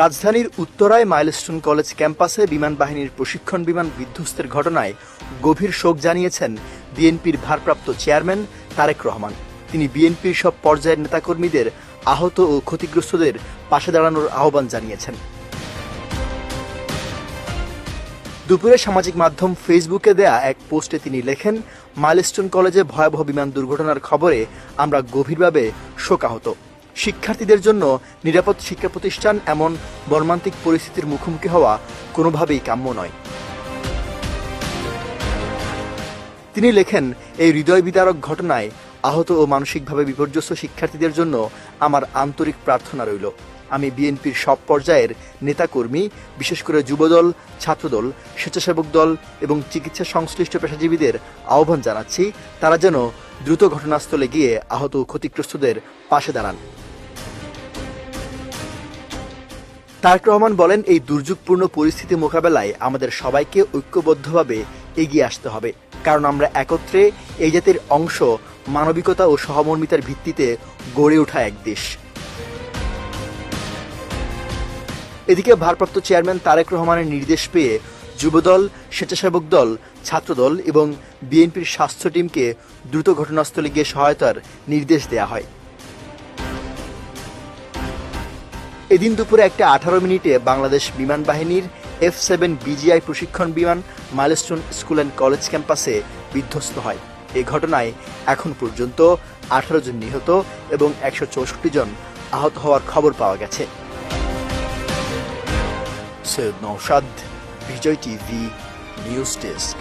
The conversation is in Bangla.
রাজধানীর উত্তরায় মাইলস্টোন কলেজ ক্যাম্পাসে বিমান বাহিনীর প্রশিক্ষণ বিমান বিধ্বস্তের ঘটনায় গভীর শোক জানিয়েছেন বিএনপির ভারপ্রাপ্ত চেয়ারম্যান তারেক রহমান। তিনি বিএনপির সব পর্যায়ের নেতাকর্মীদের আহত ও ক্ষতিগ্রস্তদের পাশে দাঁড়ানোর আহ্বান জানিয়েছেন। দুপুরে সামাজিক মাধ্যম ফেসবুকে দেয়া এক পোস্টে তিনি লেখেন, মাইলস্টোন কলেজে ভয়াবহ বিমান দুর্ঘটনার খবরে আমরা গভীরভাবে শোকাহত। শিক্ষার্থীদের জন্য নিরাপদ শিক্ষা প্রতিষ্ঠান এমন মর্মান্তিক পরিস্থিতির মুখোমুখি হওয়া কোনোভাবেই কাম্য নয়। তিনি লেখেন, এই হৃদয় বিদারক ঘটনায় আহত ও মানসিকভাবে বিপর্যস্ত শিক্ষার্থীদের জন্য আমার আন্তরিক প্রার্থনা রইল। আমি বিএনপির সব পর্যায়ের নেতাকর্মী, বিশেষ করে যুবদল, ছাত্রদল, স্বেচ্ছাসেবক দল এবং চিকিৎসা সংশ্লিষ্ট পেশাজীবীদের আহ্বান জানাচ্ছি। তারা যেন দ্রুত ঘটনাস্থলে গিয়ে আহত ক্ষতিগ্রস্তদের পাশে দাঁড়ান। তারেক রহমান বলেন, এই দুর্যোগপূর্ণ পরিস্থিতি মোকাবেলায় আমাদের সবাইকে ঐক্যবদ্ধভাবে এগিয়ে আসতে হবে। কারণ আমরা একত্রে এই জাতির অংশ মানবিকতা ও সহমর্মিতার ভিত্তিতে গড়ে ওঠা এক দেশ। এদিকে ভারপ্রাপ্ত চেয়ারম্যান তারেক রহমানের নির্দেশ পেয়ে যুবদল, স্বেচ্ছাসেবক দল, ছাত্রদল এবং বিএনপির স্বাস্থ্য টিমকে দ্রুত ঘটনাস্থলে গিয়ে সহায়তার নির্দেশ দেয়া হয়। এদিন দুপুরে একটা আঠারো মিনিটে বাংলাদেশ বিমান বাহিনীর এফ সেভেন বিজিআই প্রশিক্ষণ বিমান মাইলস্টোন স্কুল অ্যান্ড কলেজ ক্যাম্পাসে বিধ্বস্ত হয়। এই ঘটনায় এখন পর্যন্ত আঠারো জন নিহত এবং একশো চৌষট্টি জন আহত হওয়ার খবর পাওয়া গেছে। Syed Nausad Bijoy TV, news desk.